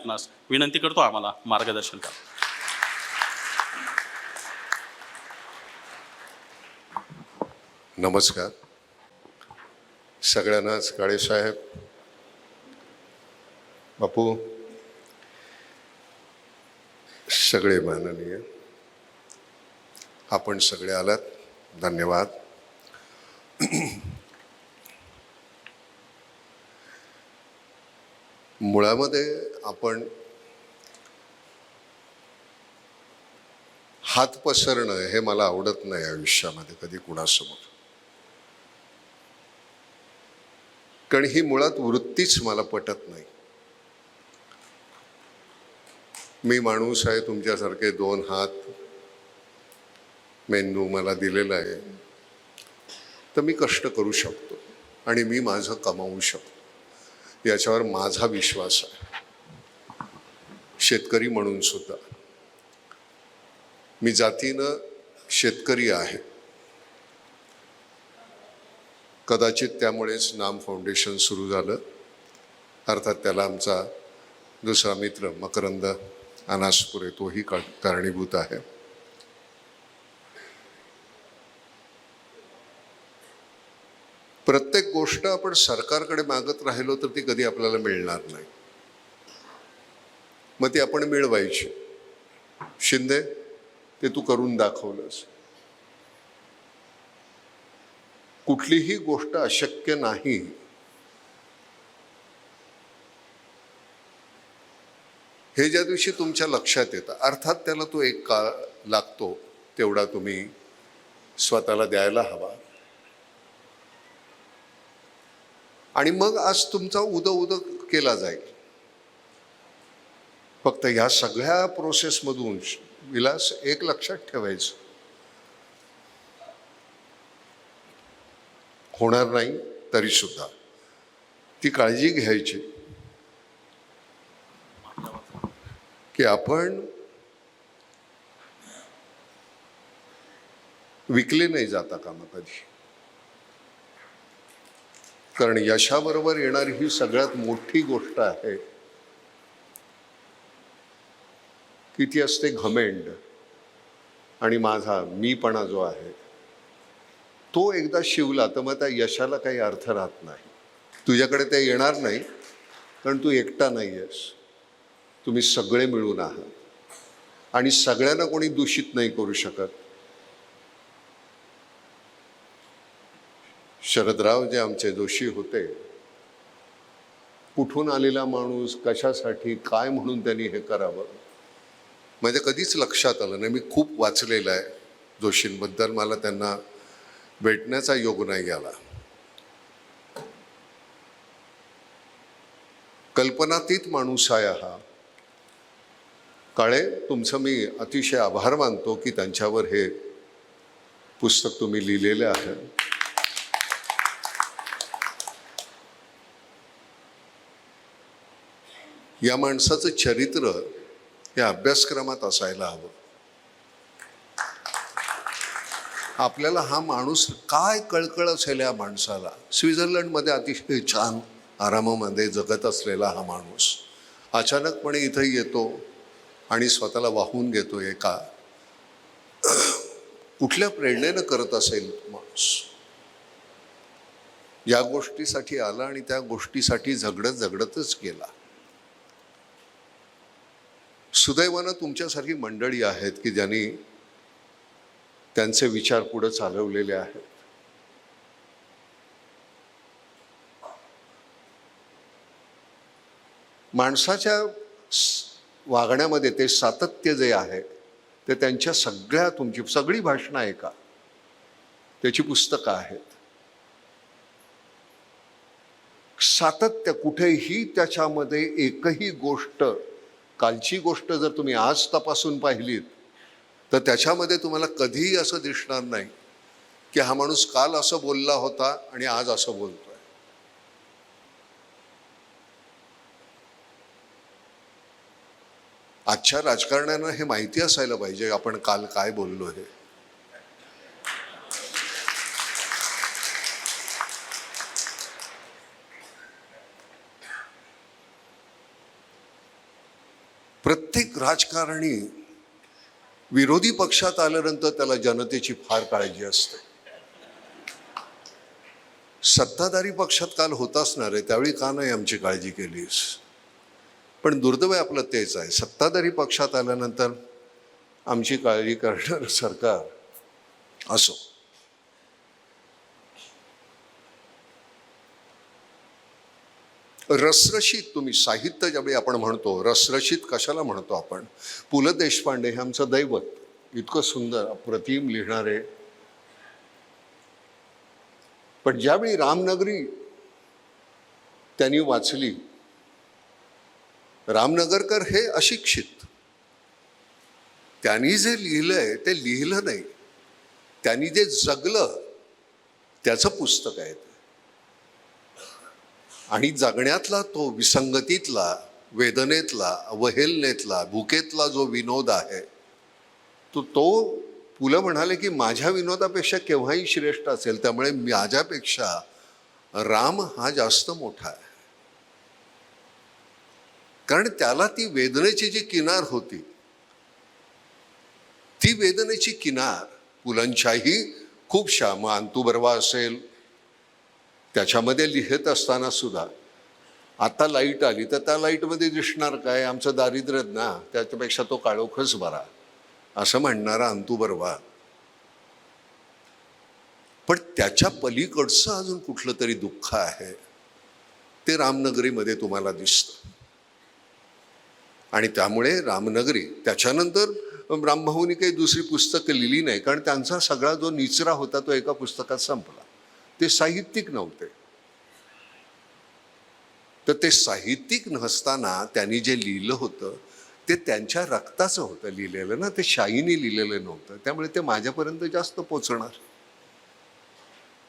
आपणास विनंती करतो आम्हाला मार्गदर्शन करा. नमस्कार. सगळ्यांनाच काळेसाहेब बापू. सगळे माननीय. आपण सगळे आलात. धन्यवाद. मुळामध्ये आपण हात पसरणं हे मला आवडत नाही आयुष्यामध्ये कधी कुणासमोर. कारण ही मुळात वृत्तीच मला पटत नाही. मी माणूस आहे तुमच्यासारखे दोन हात मेंदू मला दिलेला आहे. तर मी कष्ट करू शकतो आणि मी माझं कमावू शकतो. याच्यावर माझा विश्वास आहे. शेतकरी म्हणून सुद्धा. मी जातीनं शेतकरी आहे. कदाचित त्यामुळेच नाम फाउंडेशन सुरू झालं. अर्थात त्याला आमचा दुसरा मित्र मकरंद अनासपुरे तोही का कारणीभूत आहे. प्रत्येक गोष्ट आपण सरकारकडे मागत राहिलो तर ती कधी आपल्याला मिळणार नाही. मग ती आपण मिळवायची. शिंदे ते तू करून दाखवलंस. कुठलीही गोष्ट अशक्य नाही. हे ज्या दिवशी तुमच्या लक्षात येतं अर्थात त्याला तो एक काळ लागतो तेवढा तुम्ही स्वतःला द्यायला हवा. आणि मग आज तुमचा उद उद केला जाईल. फक्त ह्या सगळ्या प्रोसेसमधून विलास एक लक्षात ठेवायचं. होणार नाही तरी सुद्धा. ती काळजी घ्यायची. की आपण विकले नाही जाता कामा कधी. कारण यशाबरोबर येणारी ही सगळ्यात मोठी गोष्ट आहे. की ती असते घमेंड. आणि माझा मीपणा जो आहे तो एकदा शिवला तर मग त्या यशाला काही अर्थ राहत नाही. तुझ्याकडे ते येणार नाही कारण तू एकटा नाही आहेस तुम्ही सगळे मिळून आहात. आणि सगळ्यांना कोणी दूषित नाही करू शकत. शरदराव जे आमचे जोशी होते कुठून आलेला माणूस कशासाठी काय म्हणून त्यांनी हे करावं? माझ्या कधीच लक्षात आलं नाही. मी खूप वाचलेलं आहे जोशींबद्दल मला त्यांना भेटण्याचा योग नाही आला. कल्पनातीत माणूस आहे हा. काळे तुमचं मी अतिशय आभार मानतो की त्यांच्यावर हे पुस्तक तुम्ही लिहिलेले आहे. या माणसाचं चरित्र या अभ्यासक्रमात असायला हवं. आपल्याला हा माणूस काय कळकळ असेल या माणसाला? स्वित्झर्लंडमध्ये अतिशय छान आरामामध्ये जगत असलेला हा माणूस. अचानकपणे इथं येतो आणि स्वतःला वाहून घेतो एका. कुठल्या प्रेरणेनं करत असेल माणूस? या गोष्टीसाठी आला आणि त्या गोष्टीसाठी झगडत झगडतच गेला. सुदैवानं तुमच्यासारखी मंडळी आहेत की ज्यांनी त्यांचे विचार पुढे चालवलेले आहेत. माणसाच्या वागण्यामध्ये ते सातत्य जे आहे ते त्यांच्या सगळ्या तुमची सगळी भाषणं आहे का त्याची पुस्तकं आहेत. सातत्य कुठेही त्याच्यामध्ये एकही गोष्ट कालची गोष्ट जर तुम्ही आज तपासून पाहिलीत तर त्याच्यामध्ये तुम्हाला कधीही असं दिसणार नाही की हा माणूस काल असं बोलला होता आणि आज असं बोलतोय. आजच्या राजकारण्यांना हे माहिती असायला पाहिजे आपण काल काय बोललो हे. प्रत्येक राजकारणी विरोधी पक्षात आल्यानंतर त्याला जनतेची फार काळजी असते. सत्ताधारी पक्षात काल होत असणार आहे त्यावेळी का नाही आमची काळजी केलीस? पण दुर्दैव आपलं तेच आहे. सत्ताधारी पक्षात आल्यानंतर आमची काळजी करणारं सरकार असो. रसरशीत तुम्ही साहित्य ज्यावेळी आपण म्हणतो रसरशीत कशाला म्हणतो आपण? पु ल देशपांडे हे आमचं दैवत. इतकं सुंदर अप्रतिम लिहिणारे. पण ज्यावेळी रामनगरी त्यांनी वाचली रामनगरकर हे अशिक्षित. त्यांनी जे लिहिलंय ते लिहिलं नाही. त्यांनी जे जगलं त्याचं पुस्तक आहे ते. आणि जगण्यातला तो विसंगतीतला वेदनेतला अवहेलनेतला भुकेतला जो विनोद आहे तो तो पुलं म्हणाले की माझ्या विनोदापेक्षा केव्हाही श्रेष्ठ असेल. त्यामुळे माझ्यापेक्षा राम हा जास्त मोठा आहे. कारण त्याला ती वेदनेची जी किनार होती ती वेदनेची किनार पुलांच्याही खूपशा मग अंतुबर्वा असेल त्याच्यामध्ये लिहित असताना सुद्धा आता लाइट आली तर त्या लाईटमध्ये दिसणार काय? आमचं दारिद्र्य ना त्याच्यापेक्षा तो काळोखच बरा. असं म्हणणारा अंतुबर्वा पण त्याच्या पलीकडचं अजून कुठलं तरी दुःख आहे ते रामनगरीमध्ये तुम्हाला दिसतं. आणि त्यामुळे रामनगरी त्याच्यानंतर रामभाऊनी काही दुसरी पुस्तकं लिहिली नाही कारण त्यांचा सगळा जो निचरा होता तो एका पुस्तकात संपला. ते साहित्यिक नव्हते. तर ते साहित्यिक नसताना त्यांनी जे लिहिलं होतं ते त्यांच्या रक्ताचं होतं लिहिलेलं ना ते शाईनी लिहिलेलं नव्हतं. त्यामुळे ते माझ्यापर्यंत जास्त पोचणार.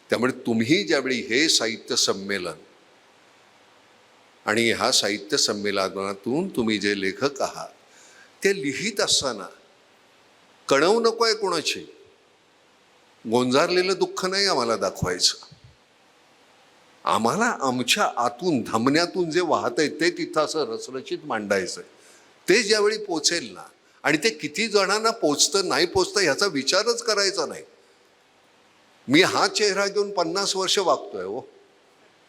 त्यामुळे तुम्ही ज्यावेळी हे साहित्य संमेलन आणि ह्या साहित्य संमेलनातून तुम्ही जे लेखक आहात ते लिहित असताना कणव नको आहे कोणाची? गोंजारलेलं दुःख नाही आम्हाला दाखवायचं. आम्हाला आमच्या आतून धमन्यातून जे वाहत आहे ते तिथं असं रचरचित मांडायचं ते ज्यावेळी पोचेल ना आणि ते किती जणांना पोचतं नाही पोचतं ह्याचा विचारच करायचा नाही. मी हा चेहरा घेऊन पन्नास वर्ष वागतोय हो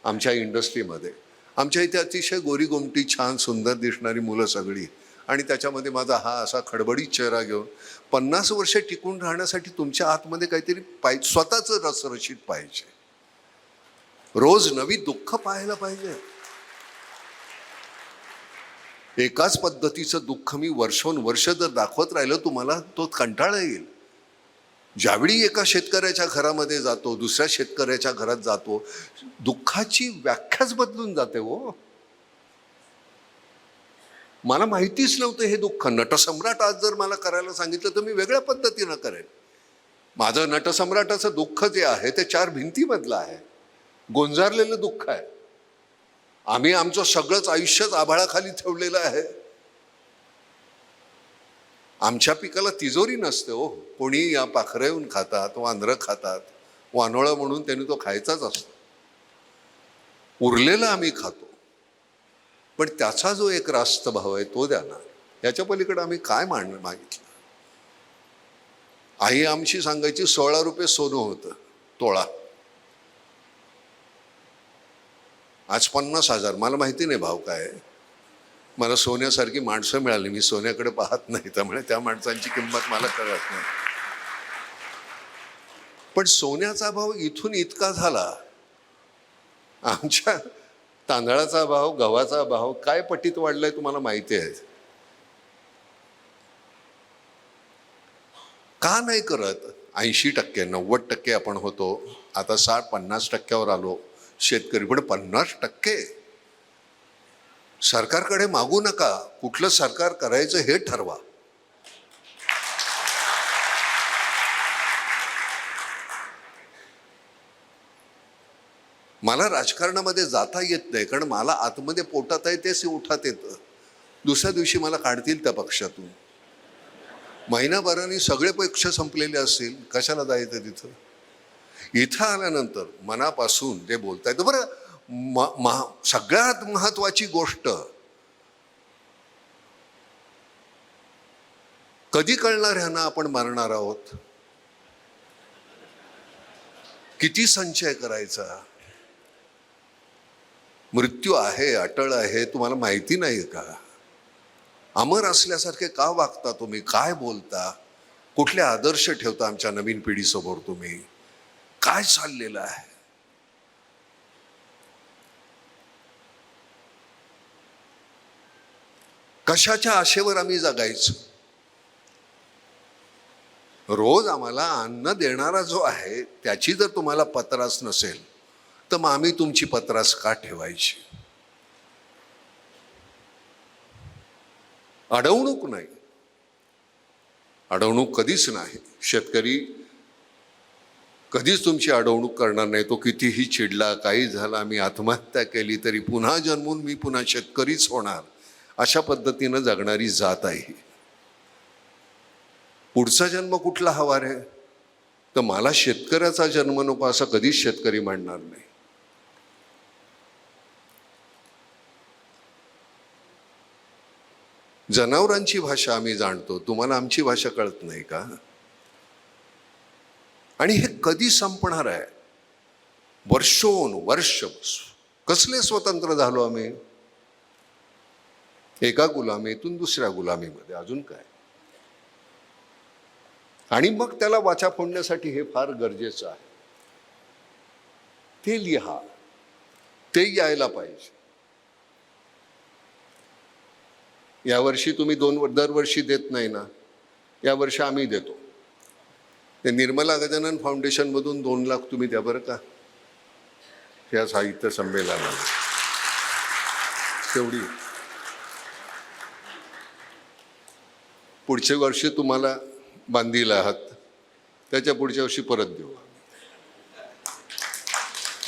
आमच्या इंडस्ट्रीमध्ये. आमच्या इथे अतिशय गोरी गोमटी छान सुंदर दिसणारी मुलं सगळी. आणि त्याच्यामध्ये माझा हा असा खडबडीत चेहरा घेऊन पन्नास वर्ष टिकून राहण्यासाठी तुमच्या आतमध्ये काहीतरी पाहिजे स्वतःचं रसरशीत पाहिजे. रोज नवी दुःख पाहायला पाहिजे. एकाच पद्धतीचं दुःख मी वर्षोन वर्ष जर दाखवत राहिलं तुम्हाला तो कंटाळा येईल. ज्यावेळी एका शेतकऱ्याच्या घरामध्ये जातो दुसऱ्या शेतकऱ्याच्या घरात जातो दुःखाची व्याख्याच बदलून जाते हो. मला माहितीच नव्हतं हे दुःख. नटसम्राट आज जर मला करायला सांगितलं तर मी वेगळ्या पद्धतीनं करेन. माझं नटसम्राटाचं दुःख जे आहे ते चार भिंतीमधलं आहे. गोंजारलेलं दुःख आहे. आम्ही आमचं सगळंच आयुष्यच आभाळाखाली ठेवलेलं आहे. आमच्या पिकाला तिजोरी नसते हो. कोणी या पाखरं येऊन खातात वांद्रं खातात वानोळं म्हणून त्यांनी तो खायचाच असतो. उरलेलं आम्ही खातो. पण त्याचा जो एक रास्त भाव आहे तो द्या ना. याच्या पलीकडे आम्ही काय मांड मागितलं? आई आमची सांगायची सोळा रुपये सोनं होतं तोळा. आज पन्नास हजार. मला माहिती नाही भाव काय मला सोन्यासारखी माणसं मिळाली. मी सोन्याकडे पाहत नाही त्यामुळे त्या माणसांची किंमत मला कळत नाही. पण सोन्याचा भाव इथून इतका झाला आमच्या तांदळाचा भाव गव्हाचा भाव काय पटीत वाढलाय तुम्हाला माहिती आहे? का नाही करत? ऐंशी टक्के नव्वद टक्के आपण होतो. आता साठ पन्नास टक्क्यावर आलो. शेतकरी पण पन्नास टक्के. सरकारकडे मागू नका. कुठलं सरकार करायचं हे ठरवा. मला राजकारणामध्ये जाता येत नाही कारण मला आतमध्ये पोटात आहे तेच उठात येतं. दुसऱ्या दिवशी मला काढतील त्या पक्षातून. महिनाभराने सगळे पक्ष संपलेले असतील कशाला जायचं तिथं? इथं आल्यानंतर मनापासून जे बोलता येतं. बरं म महा सगळ्यात महत्त्वाची गोष्ट कधी कळणार ह्यांना आपण मारणार आहोत? किती संचय करायचा? मृत्यू आहे अटळ आहे तुम्हाला माहिती नाही का? अमर असल्यासारखे का वागता तुम्ही? काय बोलता? कुठले आदर्श ठेवता आमच्या नवीन पिढीसमोर तुम्ही? काय चाललेलं आहे? कशाच्या आशेवर आम्ही जगायचो? रोज आम्हाला अन्न देणारा जो आहे त्याची जर तुम्हाला पत्रास नसेल तर मग आम्ही तुमची पत्रास का ठेवायची? अडवणूक नाही. अडवणूक कधीच नाही. शेतकरी कधीच तुमची अडवणूक करणार नाही. तो कितीही चिडला काही झाला मी आत्महत्या केली तरी पुन्हा जन्मून मी पुन्हा शेतकरीच होणार अशा पद्धतीनं जगणारी जात आहे पुढचा जन्म कुठला हवा रे? तर मला शेतकऱ्याचा जन्म नको असं कधीच शेतकरी मांडणार नाही. जनावरांची भाषा आम्ही जाणतो. तुम्हाला आमची भाषा कळत नाही का? आणि हे कधी संपणार आहे? वर्षोन वर्ष कसले स्वतंत्र झालो आम्ही? एका गुलामीतून दुसऱ्या गुलामीमध्ये अजून काय? आणि मग त्याला वाचा फोडण्यासाठी हे फार गरजेचं आहे. ते लिहा. ते यायला पाहिजे. यावर्षी तुम्ही दोन दरवर्षी देत नाही ना यावर्षी आम्ही देतो. ते निर्मला गजानन फाउंडेशनमधून दोन लाख तुम्ही द्या बरं का. या साहित्य संमेलनाला तेवढी. पुढच्या वर्षी तुम्हाला बांधील आहात त्याच्या पुढच्या वर्षी परत देऊ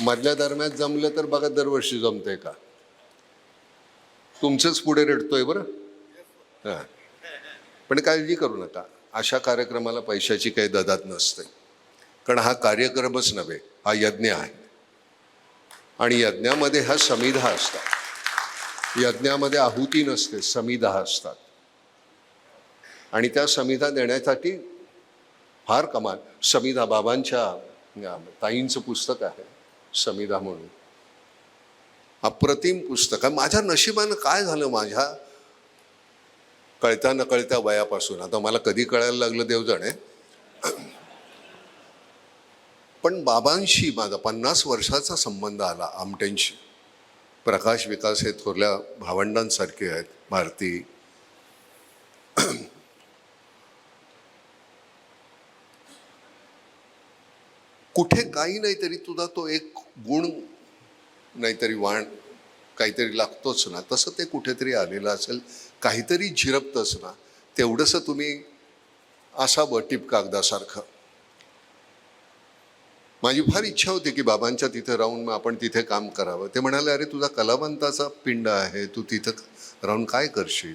मधल्या दरम्यान जमलं तर बघा दरवर्षी जमतंय का. तुमचंच पुढे रडतोय बरं. हां. पण काळजी करू नका. अशा कार्यक्रमाला पैशाची काही ददात नसते. कारण हा कार्यक्रमच नव्हे हा यज्ञ आहे. आणि यज्ञामध्ये हा समिधा असतात. यज्ञामध्ये आहुती नसते समिधा असतात. आणि त्या समिधा देण्यासाठी फार कमाल. समिधा बाबांच्या ताईंचं पुस्तक आहे समिधा म्हणून. अप्रतिम पुस्तक आहे. माझ्या नशिबानं काय झालं माझ्या? कळता न वयापासून. आता मला कधी कळायला लागलं देवजण? आहे पण बाबांशी माझा पन्नास वर्षाचा संबंध आला आमटेंशी. प्रकाश विकास हे थोरल्या भावंडांसारखे आहेत भारती. कुठे काही नाही तरी तुझा तो एक गुण नाहीतरी वाण काहीतरी लागतोच ना. तसं ते कुठेतरी आलेलं असेल. काहीतरी झिरपतंच ना तेवढंसं तुम्ही असावं टिप कागदासारखं. माझी फार इच्छा होती की बाबांच्या तिथे राहून मग आपण तिथे काम करावं. ते म्हणाले अरे तुझा कलावंताचा पिंड आहे तू तिथं राहून काय करशील?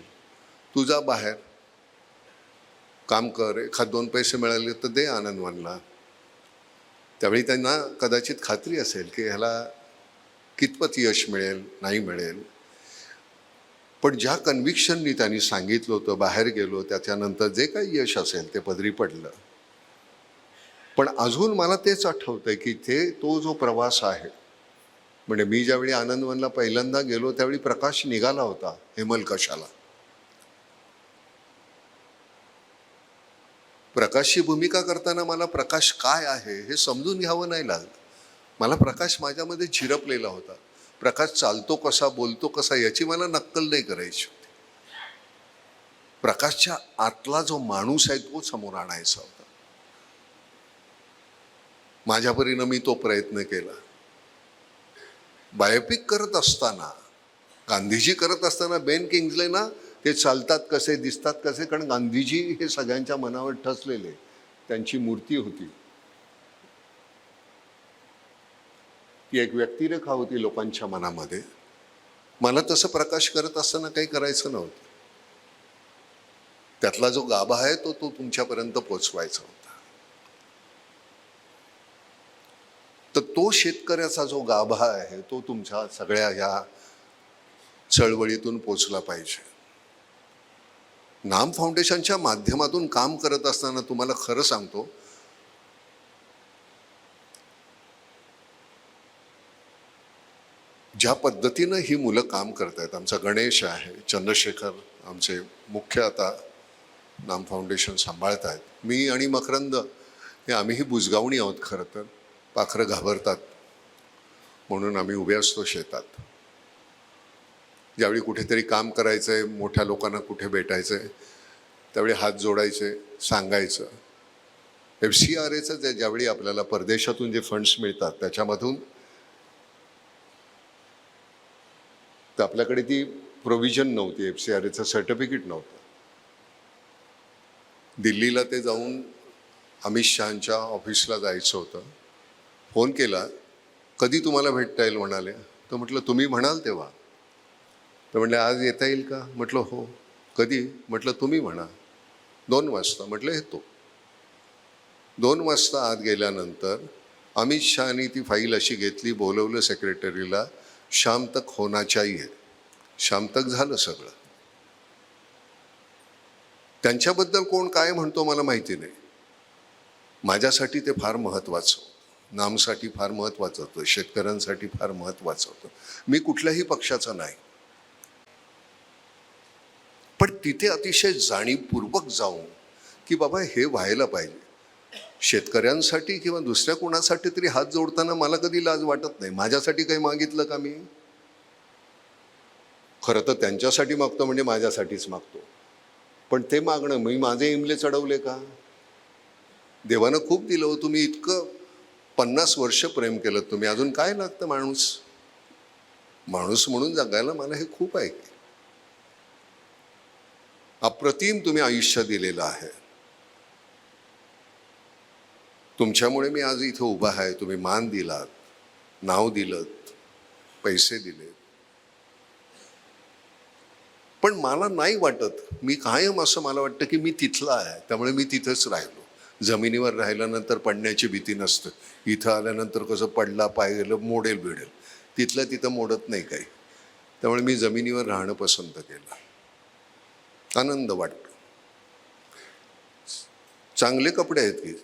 तुझा बाहेर काम कर एखाद दोन पैसे मिळाले तर दे आनंदवानला. त्यावेळी त्यांना कदाचित खात्री असेल की ह्याला कितपत यश मिळेल नाही मिळेल. पण ज्या कन्व्हिक्शननी त्यांनी सांगितलं होतं बाहेर गेलो त्याच्यानंतर जे काही यश असेल ते पदरी पडलं. पण अजून मला तेच आठवतं की ते तो जो प्रवास आहे म्हणजे मी ज्यावेळी आनंदवनला पहिल्यांदा गेलो त्यावेळी प्रकाश निघाला होता हेमलकशाला प्रकाशची भूमिका करताना मला प्रकाश काय आहे हे समजून घ्यावं नाही लागलं. मला प्रकाश माझ्यामध्ये झिरपलेला होता. प्रकाश चालतो कसा बोलतो कसा याची मला नक्कल नाही करायची होती. प्रकाशच्या आतला जो माणूस आहे तो समोर आणायचा होता. माझ्या परीनं मी तो प्रयत्न केला. बायोपिक करत असताना गांधीजी करत असताना बेन किंग्जले ना ते चालतात कसे दिसतात कसे कारण गांधीजी हे सगळ्यांच्या मनावर ठसलेले. त्यांची मूर्ती होती. ती एक व्यक्तिरेखा होती लोकांच्या मनामध्ये. मला तसं प्रकाश करत असताना काही करायचं नव्हतं. त्यातला जो गाभा आहे तो तो तुमच्यापर्यंत पोचवायचा होता. तर तो शेतकऱ्याचा जो गाभा आहे तो तुमच्या सगळ्या ह्या चळवळीतून पोचला पाहिजे. नाम फाउंडेशनच्या माध्यमातून काम करत असताना तुम्हाला खरं सांगतो ज्या पद्धतीनं ही मुलं काम करत आहेत आमचा गणेश आहे चंद्रशेखर आमचे मुख्य आता नाम फाउंडेशन सांभाळत आहेत मी आणि मकरंद हे आम्हीही बुजगावणी आहोत खरं तर. पाखरं घाबरतात म्हणून आम्ही उभे असतो शेतात. ज्यावेळी कुठेतरी काम करायचं आहे मोठ्या लोकांना कुठे भेटायचं आहे त्यावेळी हात जोडायचे सांगायचं. एफ सी आर एचं ज्यावेळी आपल्याला परदेशातून जे फंड्स मिळतात त्याच्यामधून तर आपल्याकडे ती प्रोव्हिजन नव्हती. एफ सी आर एचं सर्टिफिकेट नव्हतं. दिल्लीला ते जाऊन अमित शहाच्या ऑफिसला जायचं होतं. फोन केला. कधी तुम्हाला भेटता येईल म्हणाले. तर म्हटलं तुम्ही म्हणाल तेव्हा. तर म्हटलं आज येता येईल का? म्हटलं हो. कधी? म्हटलं तुम्ही म्हणा. दोन वाजता. म्हटलं येतो. दोन वाजता आत गेल्यानंतर अमित शहानी ती फाईल अशी घेतली बोलवलं सेक्रेटरीला शाम तक होना चाहिए शाम तक झालं सगळं. त्यांच्याबद्दल कोण काय म्हणतो मला माहिती नाही. माझ्यासाठी ते फार महत्त्वाचं. होतं नामसाठी फार महत्त्वाचं होतं. शेतकऱ्यांसाठी फार महत्त्वाचं होतं. मी कुठल्याही पक्षाचा नाही. पण तिथे अतिशय जाणीवपूर्वक जाऊन की बाबा हे व्हायला पाहिजे. शेतकऱ्यांसाठी किंवा दुसऱ्या कोणासाठी तरी हात जोडताना मला कधी लाज वाटत नाही. माझ्यासाठी काही मागितलं का मी? खरं तर त्यांच्यासाठी मागतो म्हणजे माझ्यासाठीच मागतो. पण ते मागणं मी माझे इमले चढवले का? देवानं खूप दिलं हो तुम्ही इतकं पन्नास वर्ष प्रेम केलं. तुम्ही अजून काय लागतं माणूस? माणूस म्हणून जगायला मला हे खूप आहे. अप्रतिम तुम्ही आयुष्य दिलेलं आहे. तुमच्यामुळे मी आज इथं उभा आहे. तुम्ही मान दिलात नाव दिलं पैसे दिले पण मला नाही वाटत मी कायम असं मला वाटतं की मी तिथला आहे. त्यामुळे मी तिथंच राहिलो. जमिनीवर राहिल्यानंतर पडण्याची भीती नसतं. इथं आल्यानंतर कसं पडला पाय गेलं मोडेल बिडेल. तिथलं तिथं मोडत नाही काही. त्यामुळे मी जमिनीवर राहणं पसंत केलं. आनंद वाटतो. चांगले कपडे आहेत की?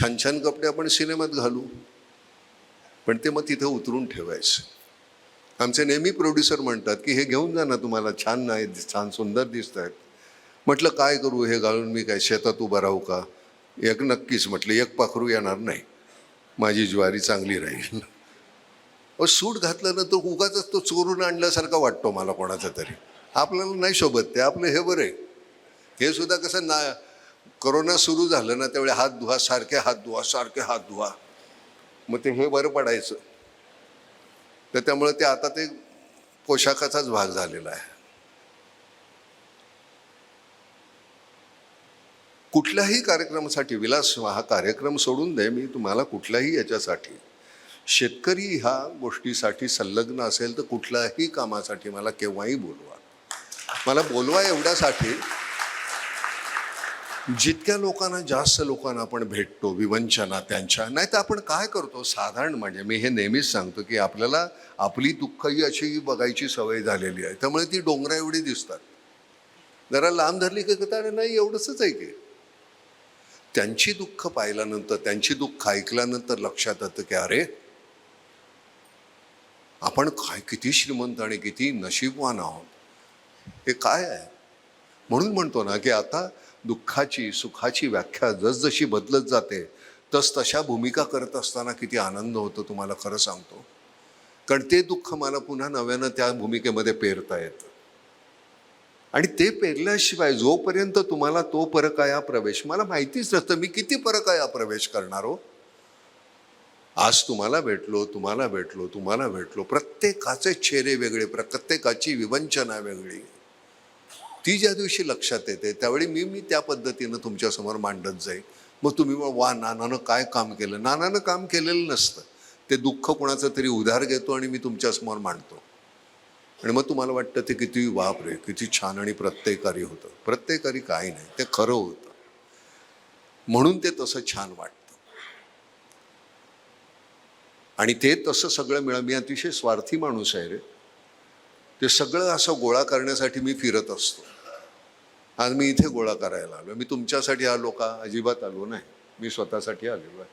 छान छान कपडे आपण सिनेमात घालू. पण ते मग तिथं उतरून ठेवायचं. आमचे नेहमी प्रोड्युसर म्हणतात की हे घेऊन जा ना तुम्हाला छान नाही छान सुंदर दिसत आहेत. म्हटलं काय करू हे घालून मी काय शेतात उभं राहू का? एक नक्कीच म्हटलं एक पाखरू येणार नाही. माझी ज्वारी चांगली राहील. अहो सूट घातल्यानंतर उगाच तो चोरून आणल्यासारखा वाटतो मला कोणाचा तरी. आपल्याला नाही शोभत ते आपलं हे बरं आहे. हे सुद्धा कसं ना करोना सुरू झालं ना त्यावेळी हात धुवा सारखे हात धुवा सारखे हात धुवा. मग ते हे बरं पडायचं. तर त्यामुळे ते आता ते पोशाखाचाच भाग झालेला आहे. कुठल्याही कार्यक्रमासाठी विलास हा कार्यक्रम सोडून दे मी तुम्हाला कुठल्याही याच्यासाठी शेतकरी ह्या गोष्टीसाठी संलग्न असेल तर कुठल्याही कामासाठी मला केव्हाही बोलवा. मला बोलवा एवढ्यासाठी जितक्या लोकांना जास्त लोकांना आपण भेटतो विवंचना त्यांच्या नाही तर आपण काय करतो? साधारण म्हणजे मी हे नेहमीच सांगतो की आपल्याला आपली दुःख ही अशी बघायची सवय झालेली आहे. त्यामुळे ती डोंगरा एवढी दिसतात. जरा लांब धरली की अरे नाही एवढंच आहे की. त्यांची दुःख पाहिल्यानंतर त्यांची दुःख ऐकल्यानंतर लक्षात येतं की अरे आपण काय किती श्रीमंत आणि किती नशीबवान आहोत. हे काय आहे? म्हणून म्हणतो ना की आता दुःखाची सुखाची व्याख्या जसजशी बदलत जाते तस तशा भूमिका करत असताना किती आनंद होतो तुम्हाला खरं सांगतो. कारण ते दुःख मला पुन्हा नव्यानं त्या भूमिकेमध्ये पेरता येतं. आणि ते पेरल्याशिवाय जोपर्यंत तुम्हाला तो परकाया प्रवेश मला माहितीच नसतं मी किती परकाया प्रवेश करणार हो. आज तुम्हाला भेटलो तुम्हाला भेटलो तुम्हाला भेटलो. प्रत्येकाचे चेहरे वेगळे प्रत्येकाची विवंचना वेगळी. ती ज्या दिवशी लक्षात येते त्यावेळी मी मी त्या पद्धतीनं तुमच्यासमोर मांडत जाईल मग तुम्ही मग वा नानानं काय काम केलं? नानानं काम केलेलं नसतं. ते दुःख कोणाचं तरी उधार घेतो आणि मी तुमच्यासमोर मांडतो. आणि मग तुम्हाला वाटतं ते किती वाप रे किती छान आणि प्रत्ययकारी होतं. प्रत्ययकारी काही नाही ते खरं होतं. म्हणून ते तसं छान वाटतं. आणि ते तसं सगळं मिळा मी अतिशय स्वार्थी माणूस आहे रे. ते सगळं असं गोळा करण्यासाठी मी फिरत असतो. आज मी इथे गोळा करायला आलो मी तुमच्यासाठी आलो का अजिबात आलो नाही. मी स्वतःसाठी आलेलो आहे.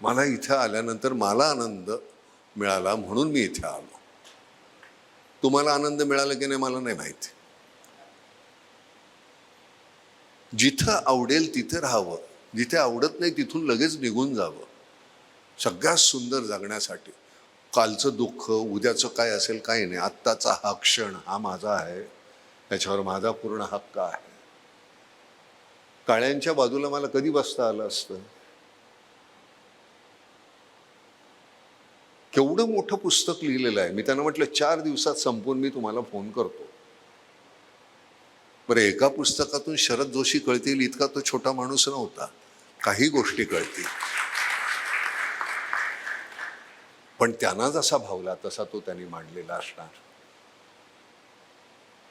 मला इथं आल्यानंतर मला आनंद मिळाला म्हणून मी इथे आलो. तुम्हाला आनंद मिळाला की नाही मला नाही माहिती. जिथं आवडेल तिथं राहावं. जिथे आवडत नाही तिथून लगेच निघून जावं. सगळ्यात सुंदर जगण्यासाठी. कालचं दुःख उद्याचं काय असेल काही नाही. आत्ताचा हा क्षण हा माझा आहे. त्याच्यावर माझा पूर्ण हक्क आहे. काळ्यांच्या बाजूला मला कधी बसता आलं असतं? केवढं मोठं पुस्तक लिहिलेलं आहे. मी त्यांना म्हटलं चार दिवसात संपून मी तुम्हाला फोन करतो. बरं एका पुस्तकातून शरद जोशी कळतील इतका तो छोटा माणूस नव्हता. काही गोष्टी कळतील. पण त्यांना जसा भावला तसा तो त्यांनी मांडलेला असणार.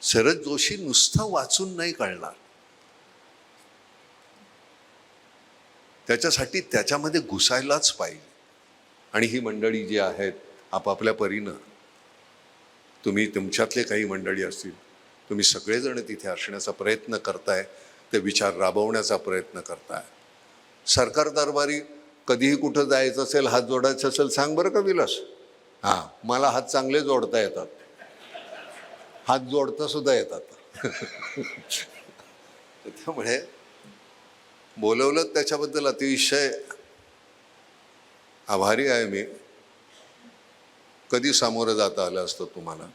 शरद जोशी नुसतं वाचून नाही कळणार. त्याच्यासाठी त्याच्यामध्ये घुसायलाच पाहिजे. आणि ही मंडळी जी आहेत आपापल्या परीनं तुम्ही तुमच्यातले काही मंडळी असतील तुम्ही सगळेजण तिथे असण्याचा प्रयत्न करताय ते विचार राबवण्याचा प्रयत्न करताय. सरकार दरबारी कधीही कुठं जायचं असेल हात जोडायचं असेल सांग बरं का विलास. हां मला हात चांगले जोडता येतात. हात जोडता सुद्धा येतात. त्यामुळे बोलवलं त्याच्याबद्दल अतिशय आभारी आहे मी. कधी सामोरं जाता आलं असतं तुम्हाला?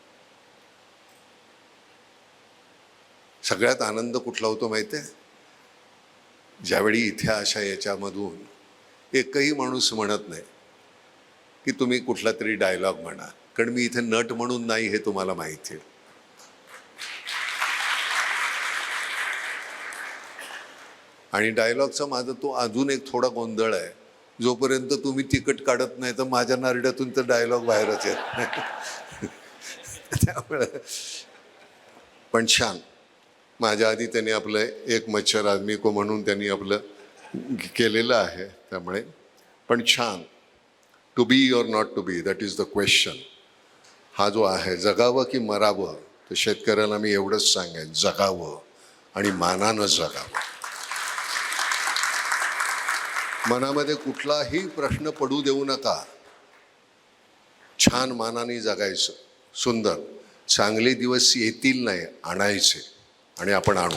सगळ्यात आनंद कुठला होतो माहिती आहे ज्यावेळी इथे अशा याच्यामधून एकही माणूस म्हणत नाही की तुम्ही कुठला तरी डायलॉग म्हणा. कारण मी इथे नट म्हणून नाही हे तुम्हाला माहिती आहे. आणि डायलॉगचा माझा तो अजून एक थोडा गोंधळ आहे. जोपर्यंत तुम्ही तिकट काढत नाही तर माझ्या नारड्यातून तर डायलॉग बाहेरच येत नाही. त्यामुळे. पण छान. माझ्या आधी त्यांनी आपलं एक मच्छर आदमी को म्हणून त्यांनी आपलं केलेलं आहे त्यामुळे. पण छान. To be or not to be that is the question हा जो आहे जगावं की मरावं तर शेतकऱ्याला मी एवढंच सांगेन. जगावं आणि मानानं जगावं. मनामध्ये कुठलाही प्रश्न पडू देऊ नका. छान मानाने जगायचं. सुंदर. चांगले दिवस येतील नाही आणायचे. आणि आपण आणू.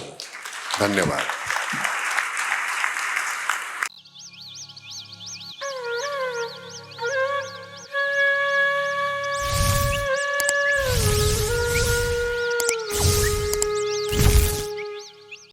धन्यवाद.